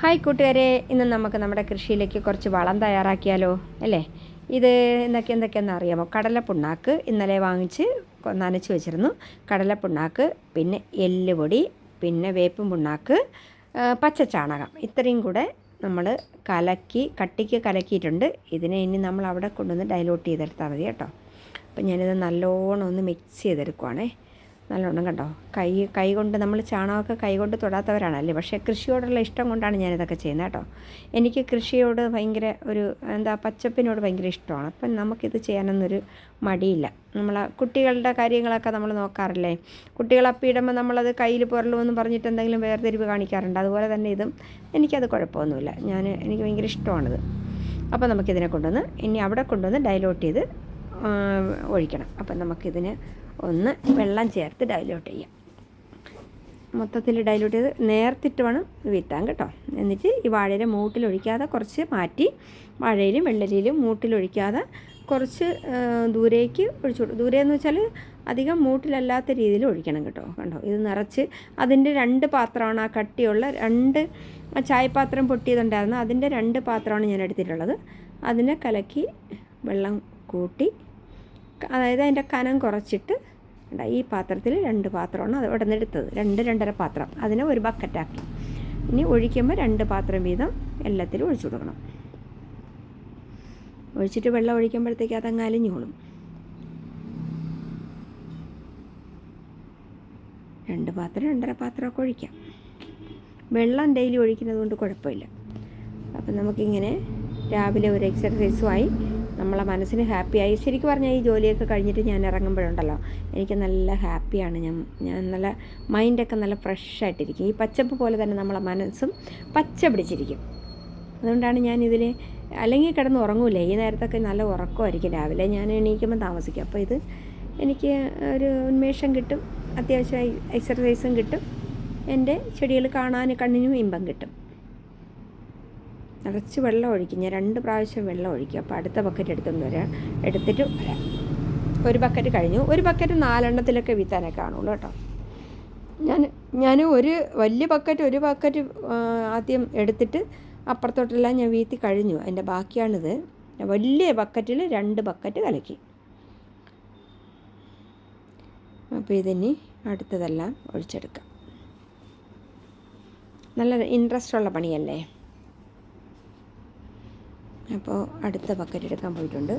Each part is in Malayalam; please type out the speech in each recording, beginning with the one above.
ഹായ് കൂട്ടുകാരെ ഇന്ന് നമുക്ക് നമ്മുടെ കൃഷിയിലേക്ക് കുറച്ച് വളം തയ്യാറാക്കിയാലോ അല്ലേ? ഇത് എന്തൊക്കെ എന്തൊക്കെയാണെന്ന് അറിയാമോ? കടലപ്പുണ്ണാക്ക് ഇന്നലെ വാങ്ങിച്ച് നനച്ച് വെച്ചിരുന്നു. കടലപ്പുണ്ണാക്ക് പിന്നെ എല്ലുപൊടി പിന്നെ വേപ്പും പുണ്ണാക്ക് പച്ചച്ചാണകം. ഇത്രയും കൂടെ നമ്മൾ കലക്കി കട്ടിക്ക് കലക്കിയിട്ടുണ്ട്. ഇതിനെ ഇനി നമ്മൾ അവിടെ കൊണ്ടുവന്ന് ഡൈലൂട്ട് ചെയ്തെടുത്താൽ മതി കേട്ടോ. അപ്പം ഞാനിത് നല്ലോണം ഒന്ന് മിക്സ് ചെയ്തെടുക്കുവാണേ. നല്ലോണം കണ്ടോ? കൈ കൈ കൊണ്ട് നമ്മൾ ചാണകമൊക്കെ കൈ കൊണ്ട് തൊടാത്തവരാണല്ലേ പക്ഷേ കൃഷിയോടുള്ള ഇഷ്ടം കൊണ്ടാണ് ഞാനിതൊക്കെ ചെയ്യുന്നത് കേട്ടോ. എനിക്ക് കൃഷിയോട് ഭയങ്കര ഒരു എന്താ പച്ചപ്പിനോട് ഭയങ്കര ഇഷ്ടമാണ്. അപ്പം നമുക്കിത് ചെയ്യാനൊന്നൊരു മടിയില്ല. നമ്മൾ കുട്ടികളുടെ കാര്യങ്ങളൊക്കെ നമ്മൾ നോക്കാറില്ലേ? കുട്ടികൾ അപ്പിയിടുമ്പോൾ നമ്മളത് കയ്യിൽ പുരളുമെന്ന് പറഞ്ഞിട്ട് എന്തെങ്കിലും വേർതിരിവ് കാണിക്കാറുണ്ട്. അതുപോലെ തന്നെ ഇതും എനിക്കത് കുഴപ്പമൊന്നുമില്ല. ഞാൻ എനിക്ക് ഭയങ്കര ഇഷ്ടമാണിത്. അപ്പോൾ നമുക്കിതിനെ കൊണ്ടുവന്ന് ഇനി അവിടെ കൊണ്ടുവന്ന് ഡൈലോട്ട് ചെയ്ത് ഒഴിക്കണം. അപ്പം നമുക്കിതിന് ഒന്ന് വെള്ളം ചേർത്ത് ഡൈലൂട്ട് ചെയ്യാം. മൊത്തത്തിൽ ഡൈലൂട്ട് ചെയ്ത് നേർത്തിട്ട് വേണം വീത്താൻ കേട്ടോ. എന്നിട്ട് ഈ വാഴയിലെ മൂട്ടിലൊഴിക്കാതെ കുറച്ച് മാറ്റി വാഴയിലും വെള്ളരിയിലും മൂട്ടിലൊഴിക്കാതെ കുറച്ച് ദൂരേക്ക് ഒഴിച്ചു കൊടുക്കും ദൂരെ എന്ന് വെച്ചാൽ അധികം മൂട്ടിലല്ലാത്ത രീതിയിൽ ഒഴിക്കണം കേട്ടോ. കണ്ടോ? ഇത് നിറച്ച് അതിന്റെ രണ്ട് പാത്രമാണ് ആ കട്ടിയുള്ള രണ്ട് ചായപാത്രം പൊട്ടിയതുണ്ടായിരുന്നു അതിന്റെ രണ്ട് പാത്രമാണ് ഞാൻ എടുത്തിട്ടുള്ളത്. അതിനെ കലക്കി വെള്ളം കൂട്ടി അതായത് അതിന്റെ കനം കുറച്ചിട്ട് ഈ പാത്രത്തിൽ രണ്ട് പാത്രമാണ് അത് നിന്ന് എടുത്തത്. രണ്ട് രണ്ടര പാത്രം. അതിനെ ഒരു ബക്കറ്റാക്കി. ഇനി ഒഴിക്കുമ്പോൾ രണ്ട് പാത്രം വീതം എല്ലാത്തിലും ഒഴിച്ചു കൊടുക്കണം. ഒഴിച്ചിട്ട് വെള്ളം ഒഴിക്കുമ്പോഴത്തേക്ക് അതങ്ങ് അലിഞ്ഞോളും. രണ്ട് പാത്രം രണ്ടര പാത്രമൊക്കെ ഒഴിക്കാം. വെള്ളം ഡെയിലി ഒഴിക്കുന്നത് കൊണ്ട് കുഴപ്പമില്ല. അപ്പം നമുക്കിങ്ങനെ രാവിലെ ഒരു എക്സർസൈസുമായി നമ്മളെ മനസ്സിന് ഹാപ്പിയായി. ശരിക്കും പറഞ്ഞാൽ ഈ ജോലിയൊക്കെ കഴിഞ്ഞിട്ട് ഞാൻ ഇറങ്ങുമ്പോഴുണ്ടല്ലോ എനിക്ക് നല്ല ഹാപ്പിയാണ്. ഞാൻ ഞാൻ നല്ല മൈൻഡൊക്കെ നല്ല ഫ്രഷ് ആയിട്ടിരിക്കും ഈ പച്ചപ്പ് പോലെ തന്നെ നമ്മളെ മനസ്സും പച്ച പിടിച്ചിരിക്കും. അതുകൊണ്ടാണ് ഞാൻ ഇതിൽ അല്ലെങ്കിൽ കിടന്ന് ഉറങ്ങൂല്ലേ ഈ നേരത്തൊക്കെ നല്ല ഉറക്കമായിരിക്കും രാവിലെ. ഞാൻ എണീക്കുമ്പോൾ താമസിക്കും. അപ്പോൾ ഇത് എനിക്ക് ഒരു ഉന്മേഷം കിട്ടും. അത്യാവശ്യം എക്സർസൈസും കിട്ടും. എന്റെ ചെടികൾ കാണാൻ കണ്ണിനും ഇമ്പം കിട്ടും. നിറച്ച് വെള്ളം ഒഴിക്കും. ഞാൻ രണ്ട് പ്രാവശ്യം വെള്ളം ഒഴിക്കും. അപ്പോൾ അടുത്ത ബക്കറ്റ് എടുത്തുകൊണ്ട് വരാം. എടുത്തിട്ട് വരാം. ഒരു ബക്കറ്റ് കഴിഞ്ഞു. ഒരു ബക്കറ്റ് നാലെണ്ണത്തിലൊക്കെ വീത്താനേ കാണുള്ളൂ കേട്ടോ. ഞാൻ ഞാൻ ഒരു വലിയ ബക്കറ്റ് ഒരു ബക്കറ്റ് ആദ്യം എടുത്തിട്ട് അപ്പുറത്തോട്ടെല്ലാം ഞാൻ വീത്തി കഴിഞ്ഞു. അതിന്റെ ബാക്കിയാണിത്. വലിയ ബക്കറ്റിൽ രണ്ട് ബക്കറ്റ് കലക്കി. അപ്പോൾ ഇതിനി അടുത്തതെല്ലാം ഒഴിച്ചെടുക്കാം. നല്ല ഇൻട്രസ്റ്റ് ഉള്ള പണിയല്ലേ? അപ്പോൾ അടുത്ത ബക്കറ്റ് എടുക്കാൻ പോയിട്ടുണ്ട്.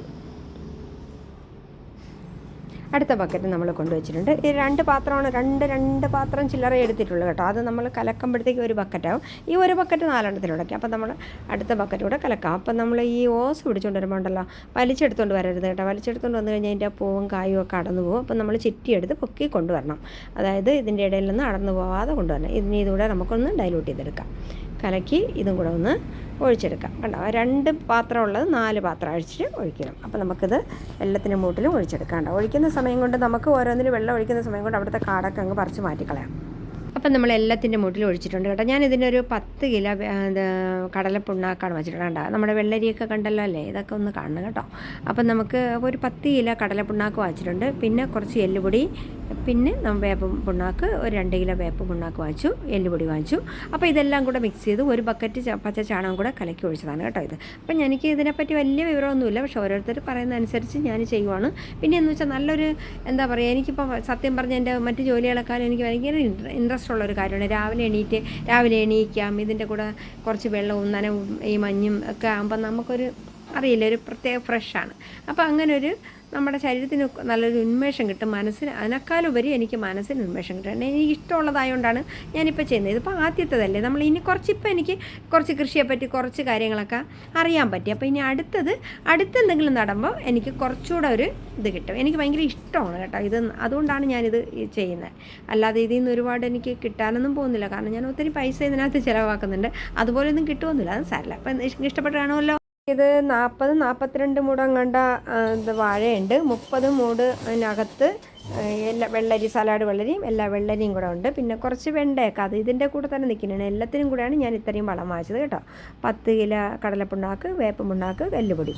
അടുത്ത ബക്കറ്റ് നമ്മൾ കൊണ്ടുവച്ചിട്ടുണ്ട്. ഈ രണ്ട് പാത്രമാണ് രണ്ട് രണ്ട് പാത്രം ചില്ലറ എടുത്തിട്ടുള്ളൂ കേട്ടോ. അത് നമ്മൾ കലക്കുമ്പോഴത്തേക്ക് ഒരു ബക്കറ്റാവും. ഈ ഒരു ബക്കറ്റ് നാലെണ്ണത്തിലുടക്കി അപ്പം നമ്മൾ അടുത്ത ബക്കറ്റ് കൂടെ കലക്കാം. അപ്പം നമ്മൾ ഈ ഓസ് പിടിച്ചുകൊണ്ട് വരുമ്പോൾ ഉണ്ടല്ലോ വലിച്ചെടുത്തുകൊണ്ട് വരരുത് കേട്ടോ. വലിച്ചെടുത്തുകൊണ്ട് വന്നു കഴിഞ്ഞാൽ അതിന്റെ പൂവും കായും ഒക്കെ അടന്നു പോകും. അപ്പം നമ്മൾ ചിറ്റിയെടുത്ത് പൊക്കി കൊണ്ടുവരണം. അതായത് ഇതിന്റെ ഇടയിൽ നിന്ന് അടന്നു പോവാതെ കൊണ്ടുവരണം. ഇതിന് ഇതുകൂടെ നമുക്കൊന്ന് ഡൈലൂട്ട് ചെയ്തെടുക്കാം. കലക്കി ഇതും കൂടെ ഒന്ന് ഒഴിച്ചെടുക്കാം. കണ്ടോ? രണ്ട് പാത്രം ഉള്ളത് നാല് പാത്രം അഴിച്ചിട്ട് ഒഴിക്കണം. അപ്പോൾ നമുക്കിത് എല്ലാത്തിനും മൂട്ടിലും ഒഴിച്ചെടുക്കാം ഒഴിക്കുന്ന സമയം കൊണ്ട് നമുക്ക് ഓരോന്നിനും വെള്ളം ഒഴിക്കുന്ന സമയം കൊണ്ട് അവിടുത്തെ കാടൊക്കെ അങ്ങ് പറിച്ച് മാറ്റിക്കളയാം. അപ്പം നമ്മൾ എല്ലാത്തിന്റെ മൂട്ടിൽ ഒഴിച്ചിട്ടുണ്ട് കേട്ടോ. ഞാൻ ഇതിനൊരു പത്ത് കിലോ കടലപ്പുണ്ണാക്കാണ് വെച്ചിട്ടുണ്ട് നമ്മുടെ വെള്ളരിയൊക്കെ കണ്ടല്ലോ അല്ലേ? ഇതൊക്കെ ഒന്ന് കാണണം കേട്ടോ. അപ്പം നമുക്ക് ഒരു പത്ത് കിലോ കടലപ്പുണ്ണാക്ക് വാങ്ങിച്ചിട്ടുണ്ട് പിന്നെ കുറച്ച് എല്ലുപൊടി പിന്നെ വേപ്പ് പിണ്ണാക്ക് ഒരു രണ്ട് കിലോ വേപ്പ് പുണ്ണാക്ക് വാങ്ങിച്ചു എല്ലുപൊടി വാങ്ങിച്ചു. അപ്പോൾ ഇതെല്ലാം കൂടെ മിക്സ് ചെയ്ത് ഒരു ബക്കറ്റ് പച്ച ചാണകം കൂടെ കലക്കി ഒഴിച്ചതാണ് കേട്ടോ ഇത്. അപ്പം എനിക്ക് ഇതിനെപ്പറ്റി വലിയ വിവരമൊന്നുമില്ല പക്ഷേ ഓരോരുത്തർ പറയുന്ന അനുസരിച്ച് ഞാൻ ചെയ്യുവാണ്. പിന്നെ എന്ന് വെച്ചാൽ നല്ലൊരു എന്താ പറയുക എനിക്കിപ്പോൾ സത്യം പറഞ്ഞ എന്റെ മറ്റ് ജോലികളെക്കാളും എനിക്ക് ഭയങ്കര ഇൻട്രസ്റ്റ് ഉള്ള ഒരു കാര്യമാണ്. രാവിലെ എണീറ്റ് രാവിലെ എണീക്കാം ഇതിന്റെ കൂടെ കുറച്ച് വെള്ളവും നനവും ഈ മഞ്ഞും ഒക്കെ ആകുമ്പോൾ നമുക്കൊരു അറിയില്ല ഒരു പ്രത്യേക ഫ്രഷാണ് അപ്പോൾ അങ്ങനെ ഒരു നമ്മുടെ ശരീരത്തിന് നല്ലൊരു ഉന്മേഷം കിട്ടും മനസ്സിന്. അതിനേക്കാളുപരി എനിക്ക് മനസ്സിന് ഉന്മേഷം കിട്ടും എനിക്ക് ഇഷ്ടമുള്ളതായതുകൊണ്ടാണ് ഞാനിപ്പോൾ ചെയ്യുന്നത്. ഇതിപ്പോൾ ആദ്യത്തേതല്ലേ. നമ്മൾ ഇനി കുറച്ചിപ്പോൾ എനിക്ക് കുറച്ച് കൃഷിയെപ്പറ്റി കുറച്ച് കാര്യങ്ങളൊക്കെ അറിയാൻ പറ്റി. അപ്പോൾ ഇനി അടുത്തത് അടുത്തെന്തെങ്കിലും നടുമ്പോൾ എനിക്ക് കുറച്ചുകൂടെ ഒരു ഇത് കിട്ടും. എനിക്ക് ഭയങ്കര ഇഷ്ടമാണ് കേട്ടോ ഇത്. അതുകൊണ്ടാണ് ഞാനിത് ചെയ്യുന്നത്. അല്ലാതെ ഇതിൽ നിന്ന് ഒരുപാട് എനിക്ക് കിട്ടാനൊന്നും പോകുന്നില്ല. കാരണം ഞാൻ ഒത്തിരി പൈസ ഇതിനകത്ത് ചിലവാക്കുന്നുണ്ട്. അതുപോലെയൊന്നും കിട്ടുമൊന്നുമില്ല അത് സാരമില്ല. അപ്പം ഇഷ്ടപ്പെട്ട് കാണുമല്ലോ. ഇത് നാൽപ്പത് നാൽപ്പത്തിരണ്ട് മൂടം കണ്ട ഇത് വാഴയുണ്ട്. മുപ്പത് മൂട് അതിനകത്ത് എല്ലാ വെള്ളരി സലാഡ് വെള്ളരിയും എല്ലാ വെള്ളരിയും കൂടെ ഉണ്ട്. പിന്നെ കുറച്ച് വെണ്ടയൊക്കെ അത് ഇതിന്റെ കൂടെ തന്നെ നിൽക്കുന്നതാണ് എല്ലാത്തിനും കൂടെയാണ് ഞാൻ ഇത്രയും വളം വാങ്ങിച്ചത് കേട്ടോ. പത്ത് കിലോ കടലപ്പിണ്ണാക്ക് വേപ്പ് പിണ്ണാക്ക് എല്ലുപൊടി